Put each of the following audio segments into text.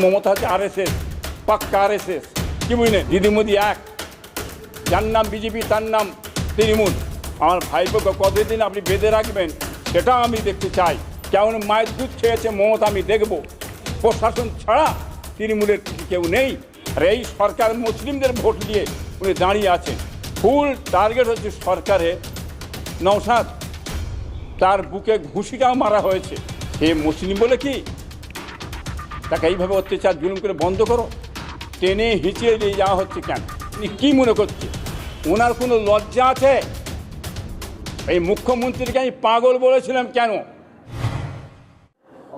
মমতা হচ্ছে আর S S পাক্কা আর S S কি বুঝলেন? দিদি মোদি এক। যার নাম বিজেপি, তার নাম তৃণমূল। আমার ভাইপোকে কতদিন আপনি বেঁধে রাখবেন, সেটাও আমি দেখতে চাই। কেমন মায়ের দুধ খেয়েছে মমতা, আমি দেখব। প্রশাসন ছাড়া তৃণমূলের কেউ নেই। আর এই সরকার মুসলিমদের ভোট দিয়ে উনি দাঁড়িয়ে আছেন। ফুল টার্গেট হচ্ছে সরকারের নৌসাদ তার বুকে ঘুষিটাও মারা হয়েছে। সে মুসলিম বলে কি? তাকে এইভাবে অত্যাচার জুলুম করে বন্ধ করো। টেনে হিঁচিয়ে দিয়ে যাওয়া হচ্ছে কেন? উনি কী মনে করছে? ওনার কোনো লজ্জা আছে? এই মুখ্যমন্ত্রীকে আমি পাগল বলেছিলাম কেন?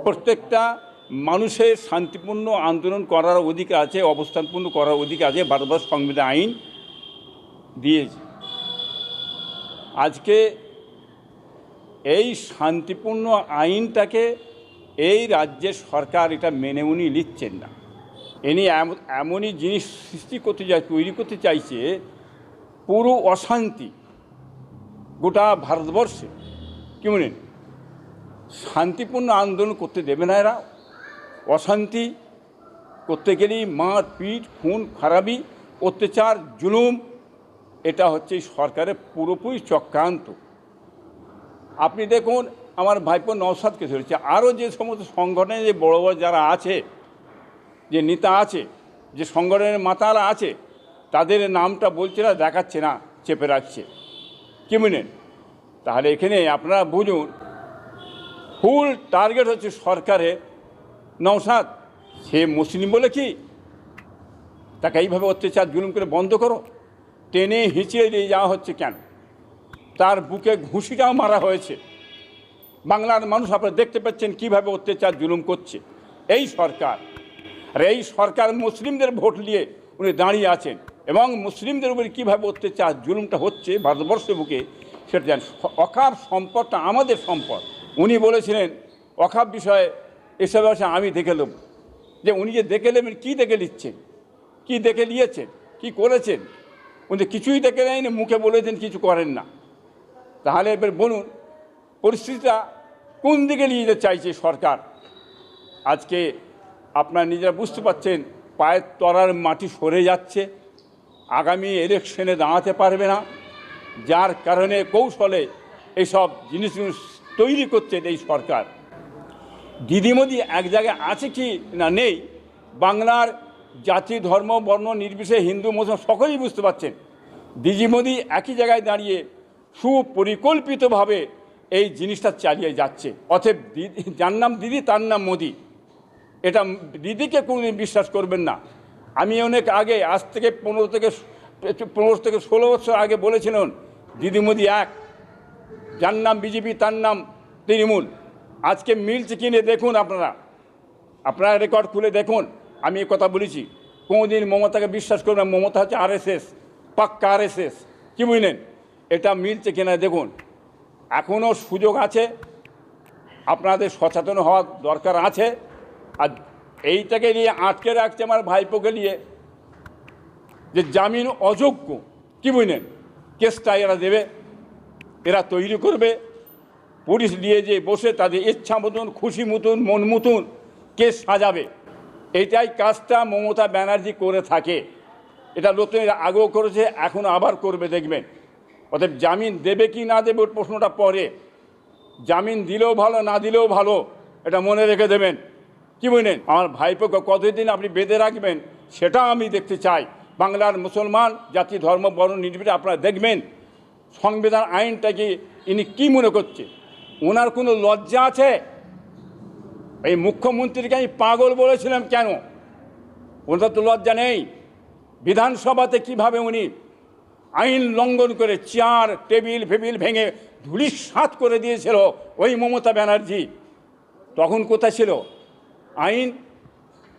প্রত্যেকটা মানুষের শান্তিপূর্ণ আন্দোলন করার অধিকার আছে, অবস্থানপূর্ণ করার অধিকার আছে, ভারতবর্ষ সংবিধান আইন দিয়েছে। আজকে এই শান্তিপূর্ণ আইনটাকে এই রাজ্যের সরকার এটা মেনে উনি নিচ্ছেন না। এনি এমনই জিনিস সৃষ্টি করতে চাই, তৈরি করতে চাইছে, পুরো অশান্তি গোটা ভারতবর্ষে। কি মনে শান্তিপূর্ণ আন্দোলন করতে দেবে না এরা। অশান্তি করতে গেলেই মার পিট, খুন, খারাপি, অত্যাচার, জুলুম, এটা হচ্ছে সরকারের পুরোপুরি চক্রান্ত। আপনি দেখুন আমার ভাইপো নওসাদকে ধরেছে। আরও যে সমস্ত সংগঠনে যে বড় বড় যারা আছে, যে নেতা আছে, যে সংগঠনের মাতারা আছে, তাদের নামটা বলছে না, দেখাচ্ছে না, চেপে রাখছে। কি বুঝলেন তাহলে এখানে আপনারা বুঝুন ফুল টার্গেট হচ্ছে সরকারের নওসাদ সে মুসলিম বলে কি? তাকে এইভাবে অত্যাচার জুলুম করে বন্ধ করো। টেনে হিঁচিয়ে দিয়ে যাওয়া হচ্ছে কেন? তার বুকে ঘুষিটাও মারা হয়েছে। বাংলার মানুষ আপনারা দেখতে পাচ্ছেন কীভাবে অত্যাচার জুলুম করছে। এই সরকার, আর এই সরকার মুসলিমদের ভোট নিয়ে উনি দাঁড়িয়ে আছেন এবং মুসলিমদের উপরে কীভাবে অত্যাচার জুলুমটা হচ্ছে ভারতবর্ষের বুকে, সেটা জান অখাপ সম্পদটা আমাদের সম্পদ। উনি বলেছিলেন অখাপ বিষয়ে এসব বিষয়ে আমি দেখে নেব। যে উনি যে দেখে নেবেন, কী দেখে নিচ্ছেন? কী দেখে নিয়েছেন? কি করেছেন? উনি কিছুই দেখে নেয়নি, মুখে বলেছেন, কিছু করেন না। তাহলে এবার বলুন, পরিস্থিতিটা কোন দিকে নিয়ে যেতে চাইছে সরকার? আজকে আপনারা নিজেরা বুঝতে পারছেন, পায়ের তলার মাটি সরে যাচ্ছে, আগামী ইলেকশনে দাঁড়াতে পারবে না। যার কারণে কৌশলে এইসব জিনিসগুলো তৈরি করছেন এই সরকার। দিদিমদি এক জায়গায় আছে কি না নেই? বাংলার জাতি, ধর্ম, বর্ণ, নির্বিশেষে হিন্দু, মুসলিম সকলেই বুঝতে পারছেন। দিদিমদি একই জায়গায় দাঁড়িয়ে সুপরিকল্পিতভাবে এই জিনিসটা চালিয়ে যাচ্ছে। দিদি, যার নাম দিদি, তার নাম মোদি। এটা দিদিকে কোনোদিন বিশ্বাস করবেন না। আমি অনেক আগে, আজ থেকে পনেরো থেকে পনেরো থেকে ষোলো বছর আগে বলেছিলেন, দিদি মোদি এক। যার নাম বিজেপি, তার নাম তৃণমূল। আজকে মিলছে কিনে দেখুন আপনারা। আপনারা রেকর্ড খুলে দেখুন। আমি এ কথা বলেছি। কোনোদিন মমতাকে বিশ্বাস করবেন মমতা হচ্ছে আর এস এস পাক্কা আর এস এস কী বুঝলেন? এটা মিলছে কিনা দেখুন। এখনও সুযোগ আছে। আপনাদের সচেতন হওয়ার দরকার আছে। আর এইটাকে নিয়ে আটকে রাখছে আমার ভাইপোকে নিয়ে যে জামিন অযোগ্য, কি বুঝলেন? কেসটা এরা দেবে, এরা তৈরি করবে। পুলিশ নিয়ে যে বসে তাদের ইচ্ছা মতন, খুশি মতন, মন মতন কেস সাজাবে। এইটাই কাজটা মমতা ব্যানার্জি করে থাকে। এটা নতুন আগেও করেছে, এখন আবার করবে, দেখবেন। অতএব জামিন দেবে কি না দেবে ওর প্রশ্নটা পরে। জামিন দিলেও ভালো, না দিলেও ভালো, এটা মনে রেখে দেবেন। কি বুঝলেন আমার ভাইপোকে কতদিন আপনি বেঁধে রাখবেন সেটা আমি দেখতে চাই। বাংলার মুসলমান জাতি, ধর্ম, বর্ণ, নির্বিশেষে আপনারা দেখবেন, সংবিধান আইনটাকে ইনি কি মনে করছে? ওনার কোনো লজ্জা আছে? এই মুখ্যমন্ত্রীকে আমি পাগল বলেছিলাম কেন? ওনার তো লজ্জা নেই। বিধানসভাতে কীভাবে উনি আইন লঙ্ঘন করে চেয়ার, টেবিল, ফেবিল ভেঙে ধুলিস সাত করে দিয়েছিল ওই মমতা ব্যানার্জি। তখন কোথায় ছিল? আইন?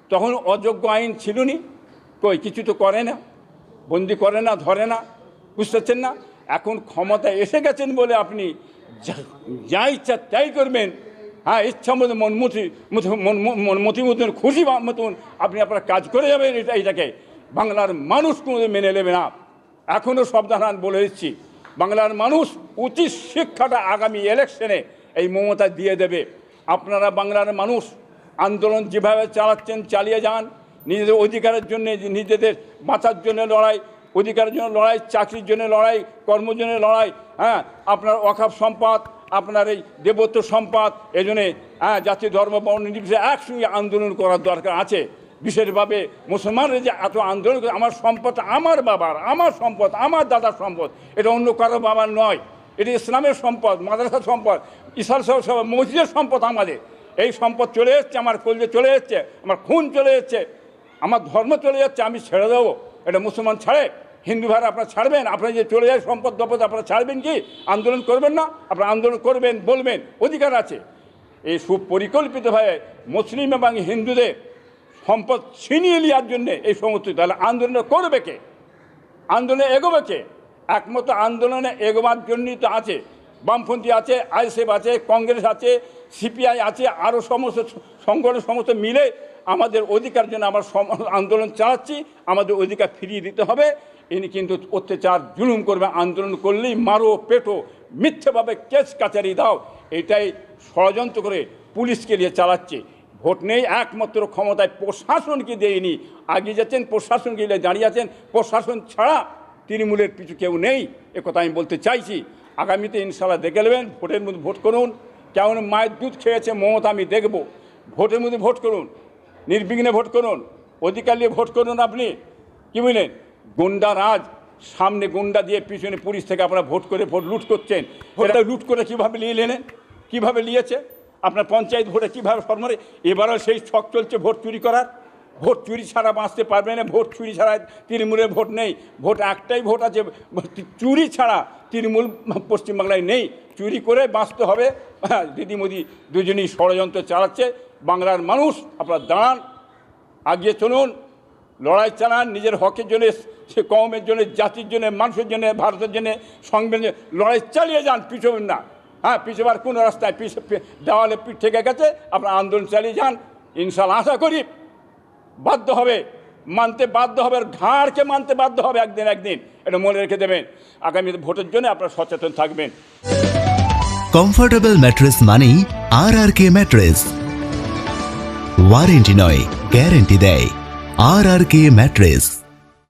তখন অযোগ্য আইন ছিল নি কই, কিছু তো করে না, বন্দি করে না, ধরে না, বুঝতে পারছেন না? এখন ক্ষমতা এসে গেছেন বলে আপনি যা- ইচ্ছা তাই করবেন। হ্যাঁ ইচ্ছা মতো মনমতি, মতো- মন- মন- মনমতি মতন, খুশি মতন আপনি আপনার কাজ করে যাবেন। এটা, এটাকে বাংলার মানুষ কোনো মেনে নেবে না। এখনও সাবধান বলে দিচ্ছি, বাংলার মানুষ উচিত শিক্ষাটা আগামী ইলেকশনে এই মমতা দিয়ে দেবে। আপনারা বাংলার মানুষ, আন্দোলন যেভাবে চালাচ্ছেন, চালিয়ে যান, নিজেদের অধিকারের জন্য, নিজেদের বাঁচার জন্য লড়াই, অধিকারের জন্য লড়াই, চাকরির জন্য লড়াই, কর্মের জন্য লড়াই হ্যাঁ আপনার অখাপ সম্পদ, আপনার এই দেবত্ব সম্পদ এই জন্যে হ্যাঁ জাতি ধর্ম, বর্ণ, নির্বিশেষে একসঙ্গে আন্দোলন করার দরকার আছে। বিশেষভাবে মুসলমানরা যে এত আন্দোলন করে, আমার সম্পদ আমার বাবার, আমার সম্পদ, আমার দাদার সম্পদ, এটা অন্য কারও বাবার নয়। এটা ইসলামের সম্পদ, মাদ্রাসার সম্পদ ইসাল সব মসজিদের সম্পদ আমাদের। এই সম্পদ চলে এসছে, আমার কলজে চলে এসছে, আমার খুন চলে এসছে, আমার ধর্ম চলে যাচ্ছে, আমি ছেড়ে দেবো। এটা মুসলমান ছাড়ে। হিন্দু ভাইরা আপনারা ছাড়বেন, আপনারা যে চলে যায় সম্পদ দপদ আপনারা ছাড়বেন কি? আন্দোলন করবেন না, আপনারা আন্দোলন করবেন, বলবেন, অধিকার আছে। এই সুপরিকল্পিতভাবে মুসলিম এবং হিন্দুদের সম্পদ ছিনিয়ে নেওয়ার জন্যে এই সমস্ত তাহলে আন্দোলন করবে কে? আন্দোলনে এগোবে কে? একমাত্র আন্দোলনে এগোবার জন্যই তো আছে। বামপন্থী আছে, আইএসএফ আছে, কংগ্রেস আছে, সিপিআই আছে আরও সমস্ত সংগঠন সমস্ত মিলে আমাদের অধিকার জন্য আমরা আন্দোলন চালাচ্ছি। আমাদের অধিকার ফিরিয়ে দিতে হবে। ইনি কিন্তু অত্যাচার জুলুম করবে, আন্দোলন করলেই মারো পেটো, মিথ্যেভাবে কেস কাচারি দাও। এটাই ষড়যন্ত্র করে পুলিশকে নিয়ে চালাচ্ছে। ভোট নেই একমাত্র ক্ষমতায় প্রশাসনকে দেয়নি। আগে যাচ্ছেন প্রশাসনকে নিয়ে দাঁড়িয়ে আছেন। প্রশাসন ছাড়া তৃণমূলের পিছু কেউ নেই। কথা আমি বলতে চাইছি। আগামীতে ইনশাল্লাহ দেখে নেবেন ভোটের মধ্যে ভোট করুন। কেমন মায়ের দুধ খেয়েছে মমতা আমি দেখব। ভোটের মধ্যে ভোট করুন নির্বিঘ্নে ভোট করুন। অধিকার নিয়ে ভোট করুন আপনি। কী বুঝলেন গুন্ডা রাজ সামনে গুন্ডা দিয়ে পিছনে পুলিশ থেকে আপনারা ভোট করে ভোট লুট করছেন। ভোটটা লুট করে কীভাবে নিয়ে নিলেন কীভাবে নিয়েছে? আপনার পঞ্চায়েত ভোটে কীভাবে সরমরে এবারও সেই ছক চলছে ভোট চুরি করার। ভোট চুরি ছাড়া বাঁচতে পারবে না। ভোট চুরি ছাড়া তৃণমূলের ভোট নেই। ভোট একটাই ভোট আছে। চুরি ছাড়া তৃণমূল পশ্চিমবাংলায় নেই। চুরি করে বাঁচতে হবে। হ্যাঁ, দিদি মোদি দুজনই ষড়যন্ত্র চালাচ্ছে। বাংলার মানুষ আপনারা দাঁড়ান। আগিয়ে চলুন। লড়াই চালান। নিজের হকের জন্য সে কমের জন্য জাতির জন্য মানুষের জন্য ভারতের জন্য সংবিধানের লড়াই চালিয়ে যান। পিছবেন না। হ্যাঁ পিছবার কোনো রাস্তায় পিছ দেওয়ালে পিঠ থেকে গেছে, আপনার আন্দোলন চালিয়ে যান। ইনশাল্লাহ আশা করি বাধ্য হবে, মানতে বাধ্য হবে ঘাড়কে মানতে বাধ্য হবে একদিন একদিন। এটা মনে রেখে দেবেন। আগামী ভোটের জন্য আপনারা সচেতন থাকবেন। কমফোর্টেবল ম্যাট্রেস মানেই R R K mattress warranty নয় গ্যারেন্টি দেয়। আর আর কে ম্যাট্রেস